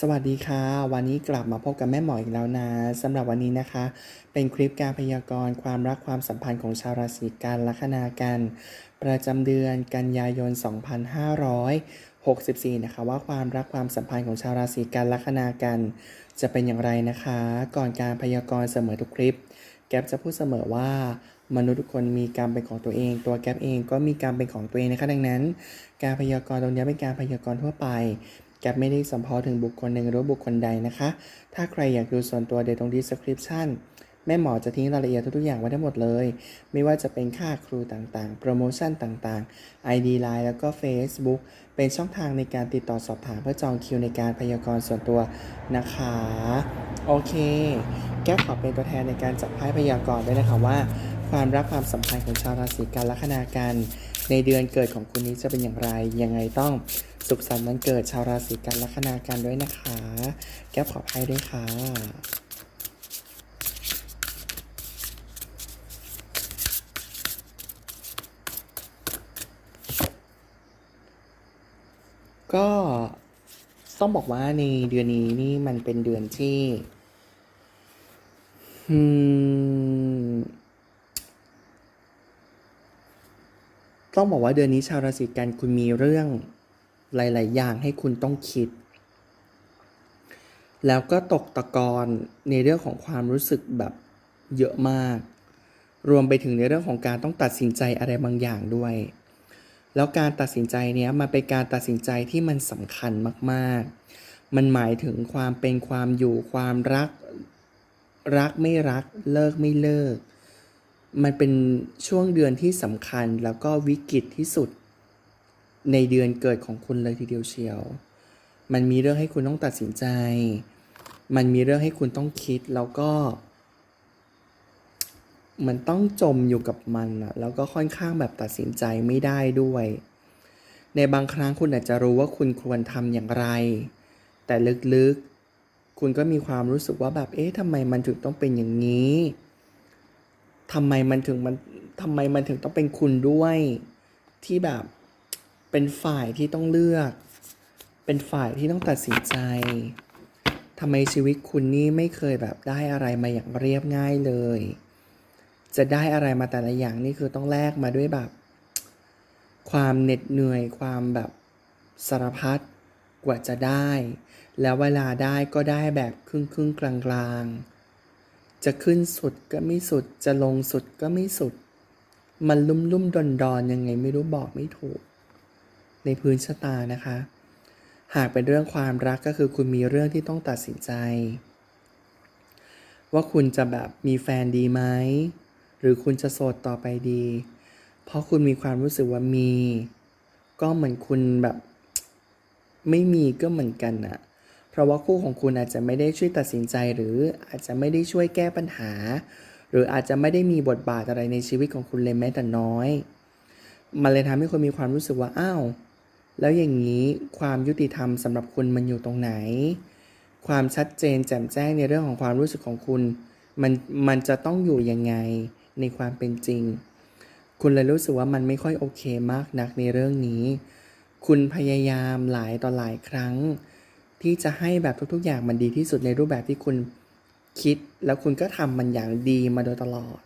สวัสดีค่ะ วันนี้กลับมาพบกับแม่หมออีกแล้วนะสำหรับวันนี้นะคะ เป็นคลิปการพยากรณ์ความรักความสัมพันธ์ของชาวราศีกันลัคนากัน ประจำเดือนกันยายน 2564 นะคะ ว่าความรักความสัมพันธ์ของชาวราศีกันลัคนากัน จะเป็นอย่างไรนะคะ ก่อนการพยากรณ์เสมอทุกคลิป แก๊ปจะพูดเสมอว่ามนุษย์ทุกคนมีกรรมเป็นของตัวเอง ตัวแก๊ปเองก็มีกรรมเป็นของตัวเองนะคะดังนั้น การพยากรณ์ตรงนี้เป็นการพยากรณ์ทั่วไป แก๊ปไม่ได้สัมพาะถึงบุคคลหนึ่งหรือบุคคลใดนะคะ ถ้าใครอยากดูส่วนตัวเดี๋ยวตรง description แม่หมอจะทิ้งรายละเอียดทุกๆอย่างไว้ทั้งหมดเลย ไม่ว่าจะเป็นค่าครูต่างๆ โปรโมชั่นต่างๆ ID Line แล้วก็ Facebook เป็นช่องทางในการติดต่อสอบถามเพื่อจองคิวในการพยากรณ์ส่วนตัวนะคะ โอเค แก้วขอเป็นตัวแทนในการจับไพ่พยากรณ์ด้วยนะคะว่า ความรักความสัมพันธ์ของชาวราศีกันลัคนากัน ในเดือนเกิดของคุณนี้จะเป็นอย่างไร ยังไงต้อง สุขสันต์วันเกิดชาวราศีกันลัคนากันด้วยนะคะ แก้วขอไพ่ด้วยค่ะก็ต้องบอกว่าในเดือนนี้นี่มันเป็นเดือนที่ต้องบอกว่าเดือนนี้ชาวราศีกันคุณมีเรื่อง หลาย ๆ อย่างให้คุณต้องคิด แล้วก็ตกตะกอนในเรื่องของความรู้สึกแบบเยอะมาก รวมไปถึงในเรื่องของการต้องตัดสินใจอะไรบางอย่างด้วย แล้วการตัดสินใจเนี้ยมันเป็นการตัดสินใจที่มันสำคัญมาก ๆ มันหมายถึงความเป็นความอยู่ความรักรักไม่รักเลิกไม่เลิก มันเป็นช่วงเดือนที่สำคัญแล้วก็วิกฤตที่สุด ในเดือนเกิดของคุณเลยทีเดียวเชียว มันมีเรื่องให้คุณต้องตัดสินใจ มันมีเรื่องให้คุณต้องคิดแล้วก็ มันต้องจมอยู่กับมันอะแล้วก็ค่อนข้างแบบตัดสินใจไม่ได้ด้วย ในบางครั้งคุณอาจจะรู้ว่าคุณควรทำอย่างไร แต่ลึกๆ คุณก็มีความรู้สึกว่าแบบ เอ๊ะทำไมมันถึงต้องเป็นอย่างนี้ทำไมมันถึงมันทำไมมันถึงต้องเป็นคุณด้วยที่แบบ เป็นฝ่ายที่ต้องเลือก เป็นฝ่ายที่ต้องตัดสินใจทำไมชีวิตคุณนี่ไม่เคยแบบได้อะไรมาอย่างเรียบง่ายเลย จะได้อะไรมาแต่ละอย่างนี่คือต้องแลกมาด้วยแบบ ความเหน็ดเหนื่อย ความแบบสารพัดกว่าจะได้ แล้วเวลาได้ก็ได้แบบครึ่งครึ่งกลางกลางจะขึ้นสุดก็ไม่สุด จะลงสุดก็ไม่สุด มันลุ่มลุ่มดอนดอนยังไงไม่รู้บอกไม่ถูก ในพื้นชะตานะคะ หากเป็นเรื่องความรักก็คือคุณมีเรื่องที่ต้องตัดสินใจ ว่าคุณจะแบบมีแฟนดีไหมหรือคุณจะโสดต่อไปดี เพราะคุณมีความรู้สึกว่ามี ก็เหมือนคุณแบบ ไม่มีก็เหมือนกันอะเพราะว่าคู่ของคุณอาจจะไม่ได้ช่วยตัดสินใจหรืออาจจะไม่ได้ช่วยแก้ปัญหา หรืออาจจะไม่ได้มีบทบาทอะไรในชีวิตของคุณเลยแม้แต่น้อย มันเลยทำให้คุณมีความรู้สึกว่า อ้าว แล้วอย่างนี้ความยุติธรรมสำหรับคุณมันอยู่ตรงไหน ความชัดเจนแจ่มแจ้งในเรื่องของความรู้สึกของคุณ มันมันจะต้องอยู่ยังไงในความเป็นจริง คุณเลยรู้สึกว่ามันไม่ค่อยโอเคมากนักในเรื่องนี้ คุณพยายามหลายต่อหลายครั้ง ที่จะให้แบบทุกๆ อย่างมันดีที่สุดในรูปแบบที่คุณคิด แล้วคุณก็ทำมันอย่างดีมาโดยตลอด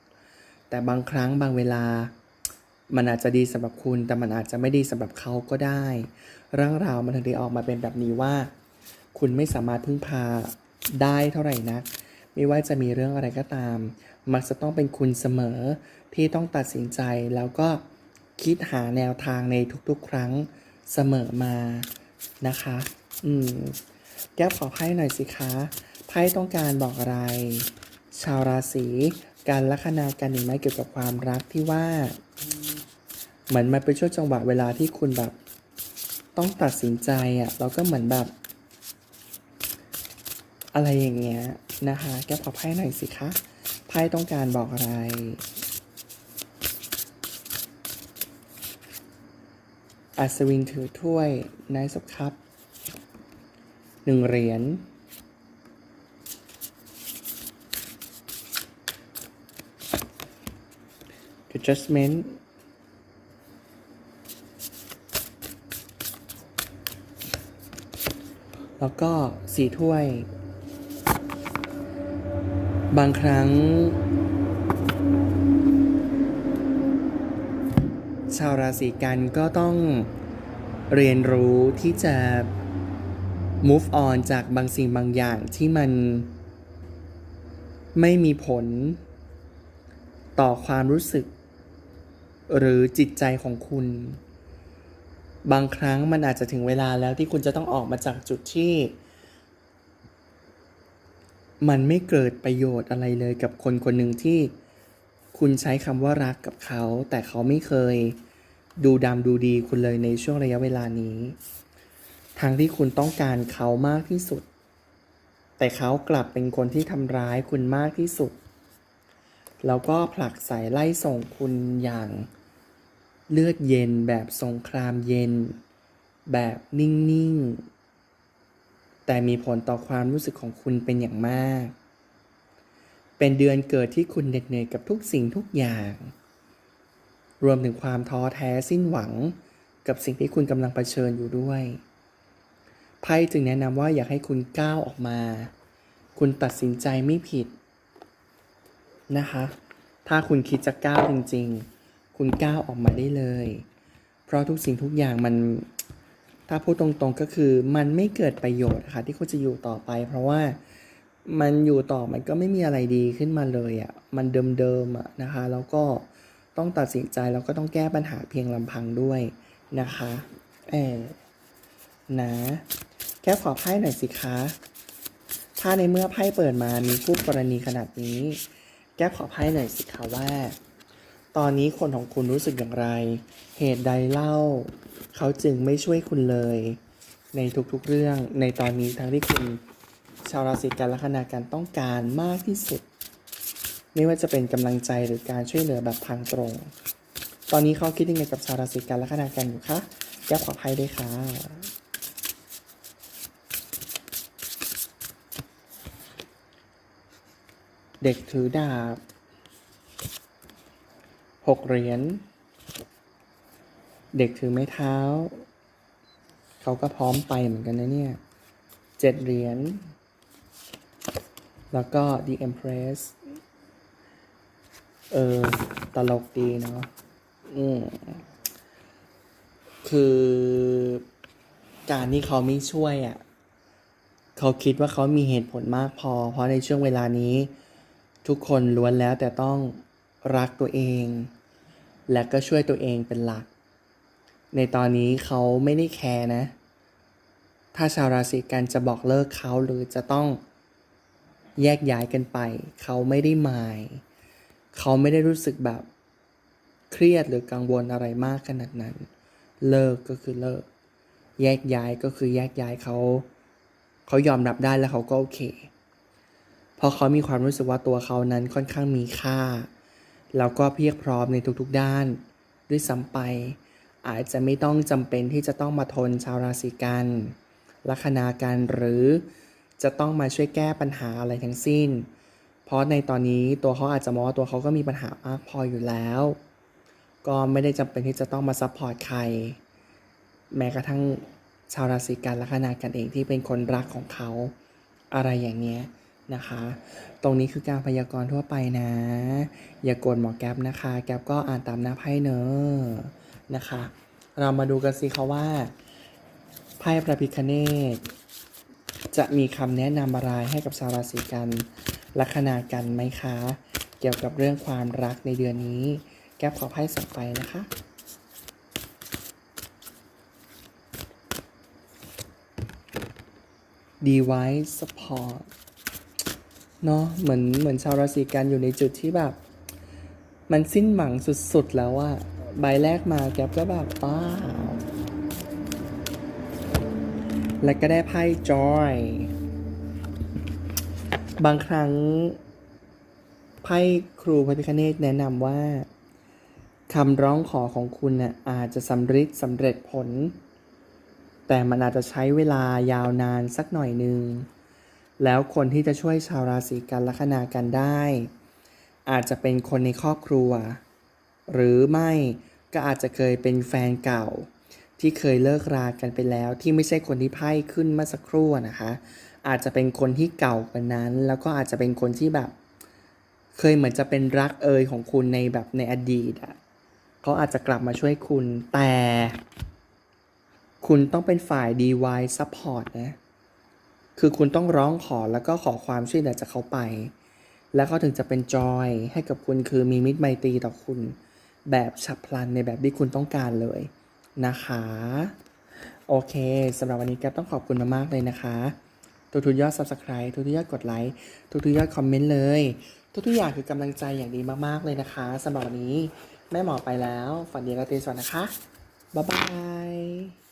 แต่บางครั้งบางเวลา มันอาจจะดีสำหรับคุณ แต่มันอาจจะไม่ดีสำหรับเขาก็ได้ เรื่องราวมันถึงได้ออกมาเป็นแบบนี้ว่า คุณไม่สามารถพึ่งพาได้เท่าไหร่นัก ไม่ว่าจะมีเรื่องอะไรก็ตาม มักจะต้องเป็นคุณเสมอที่ต้องตัดสินใจแล้วก็คิดหาแนวทางในทุกๆ ครั้งเสมอมานะคะ อืม แก้วขอไพ่หน่อยสิคะไพ่ต้องการบอกอะไร ชาวราศี การลัคนากันหนึ่งไหมเกี่ยวกับความรักที่ว่า เหมือนมันเป็นช่วงจังหวะเวลาที่คุณแบบ ต้องตัดสินใจอะ่ะแล้วก็เหมือนแบบ อะไรอย่างเงี้ยนะคะ แกขอไพ่หน่อยสิคะไพ่ต้องการบอกอะไรอัศวินถือถ้วยนายสบครับหนึ่งเหรียญ The Judgment แล้วก็สีถ้วย บางครั้ง ชาวราศีกันก็ต้องเรียนรู้ที่จะ move on จากบางสิ่งบางอย่างที่มัน ไม่มีผล ต่อความรู้สึก หรือจิตใจของคุณ บางครั้งมันอาจจะถึงเวลาแล้วที่คุณจะต้องออกมาจากจุดที่ มันไม่เกิดประโยชน์อะไรเลยกับคนคนหนึ่งที่คุณใช้คำว่ารักกับเขา แต่เขาไม่เคยดูดำดูดีคุณเลยในช่วงระยะเวลานี้ทางที่คุณต้องการเขามากที่สุด แต่เขากลับเป็นคนที่ทำร้ายคุณมากที่สุด แล้วก็ผลักใส่ไล่ส่งคุณอย่าง เลือดเย็นแบบสงครามเย็น แบบนิ่ง ๆ แต่มีผลต่อความรู้สึกของคุณเป็นอย่างมาก เป็นเดือนเกิดที่คุณเหน็ดเหนื่อยกับทุกสิ่งทุกอย่าง รวมถึงความท้อแท้สิ้นหวังกับสิ่งที่คุณกำลังเผชิญอยู่ด้วย ไพ่จึงแนะนำว่าอยากให้คุณก้าวออกมา คุณตัดสินใจไม่ผิดนะคะ ถ้าคุณคิดจะก้าวจริง ๆ คุณก้าวออกมาได้เลย เพราะทุกสิ่งทุกอย่างมัน ถ้าพูดตรงๆก็คือมันไม่เกิดประโยชน์ค่ะที่คุณจะอยู่ต่อไป เพราะว่ามันอยู่ต่อมันก็ไม่มีอะไรดีขึ้นมาเลยอะ่ะมันเดิมๆอะ่ะนะคะ แล้วก็ต้องตัดสินใจแล้วก็ต้องแก้ปัญหาเพียงลำพังด้วยนะคะเออนะแก้ขอไพ่หน่อยสิคะถ้าในเมื่อไพ่เปิดมามีคู่กรณีขนาดนี้ แก้ขอไพ่หน่อยสิคะว่า ตอนนี้คนของคุณรู้สึกอย่างไร เหตุใดเล่า เขาจึงไม่ช่วยคุณเลย ในทุกๆเรื่อง ในตอนนี้ทั้งที่คุณชาวราศีกันลัคนาการต้องการมากที่สุด ไม่ว่าจะเป็นกำลังใจหรือการช่วยเหลือแบบทางตรง ตอนนี้เขาคิดยังไงกับชาวราศีกันลัคนาการอยู่คะแก้ขอไพ่ด้วยค่ะเด็กถือดาบ หกเหรียญ เด็กถือไม้เท้า เขาก็พร้อมไปเหมือนกันนะเนี่ยเจ็ดเหรียญ แล้วก็ The Empress เออ ตลกดีเนาะอืมคือการที่เขาไม่ช่วยอะ่ะ เขาคิดว่าเขามีเหตุผลมากพอ เพราะในช่วงเวลานี้ ทุกคนล้วนแล้วแต่ต้องรักตัวเอง และก็ช่วยตัวเองเป็นหลัก ในตอนนี้เขาไม่ได้แคร์นะ ถ้าชาวราศีกันจะบอกเลิกเขาหรือจะต้องแยกย้ายกันไป เขาไม่ได้หมาย เขาไม่ได้รู้สึกแบบเครียดหรือกังวลอะไรมากขนาดนั้น เลิกก็คือเลิก แยกย้ายก็คือแยกย้ายเขา เขายอมรับได้แล้วเขาก็โอเค เพราะเขามีความรู้สึกว่าตัวเขานั้นค่อนข้างมีค่า แล้วก็เพียบพร้อมในทุกๆด้าน ด้วยซ้ำไป อาจจะไม่ต้องจำเป็นที่จะต้องมาทนชาวราศีกันลัคนากันหรือจะต้องมาช่วยแก้ปัญหาอะไรทั้งสิ้น เพราะในตอนนี้ตัวเขาอาจจะมองว่าตัวเขาก็มีปัญหามากพออยู่แล้ว ก็ไม่ได้จำเป็นที่จะต้องมาซัพพอร์ตใคร แม้กระทั่งชาวราศีกันลัคนากันเองที่เป็นคนรักของเขา อะไรอย่างเนี้ย นะคะ ตรงนี้คือการพยากรณ์ทั่วไปนะ อย่ากดหมอแก๊ปนะคะ แก๊ปก็อ่านตามหน้าไพ่เนอะนะคะ เรามาดูกันสิคะว่า ไพ่พระพิคเนตจะมีคำแนะนำอะไรให้กับชาวราศีกันลัคนากันไหมคะ เกี่ยวกับเรื่องความรักในเดือนนี้ แก๊ปขอไพ่สองไปนะคะ device support เนาะเหมือนเหมือนชาวราศีกันอยู่ในจุดที่แบบ มันสิ้นหวังสุดๆแล้วอะใบแรกมาแก๊ปก็แบบว้าวแล้วก็ได้ไพ่ joy บางครั้งไพ่ครูพระพิคเนตแนะนำว่าคำร้องขอของคุณน่ะอาจจะสำเร็จสำเร็จผล แต่มันอาจจะใช้เวลายาวนานสักหน่อยนึง แล้วคนที่จะช่วยชาวราศีกันลัคนากันได้ อาจจะเป็นคนในครอบครัว หรือไม่ก็อาจจะเคยเป็นแฟนเก่า ที่เคยเลิกรากันไปแล้ว ที่ไม่ใช่คนที่ไพ่ขึ้นเมื่อสักครู่นะคะ อาจจะเป็นคนที่เก่ากว่านั้น แล้วก็อาจจะเป็นคนที่แบบ เคยเหมือนจะเป็นรักเอยของคุณในแบบในอดีตอะเขาอาจจะกลับมาช่วยคุณแต่ คุณต้องเป็นฝ่าย DY support นะ คือคุณต้องร้องขอแล้วก็ขอความช่วยเหลือจากเขาไป แล้วเขาถึงจะเป็นจอยให้กับคุณคือมีมิตรไมตรีต่อคุณ แบบฉับพลันในแบบที่คุณต้องการเลยนะคะ โอเคสำหรับวันนี้แกต้องขอบคุณมากๆเลยนะคะทุกๆยอด subscribe ทุกๆยอดกดไลค์ทุกๆยอดคอมเมนต์เลย ทุกๆอย่างคือกำลังใจอย่างดีมากๆเลยนะคะสำหรับวันนี้แม่หมอไปแล้ว ฝันดีราตรีสวัสดิ์นะคะ บ๊ายบาย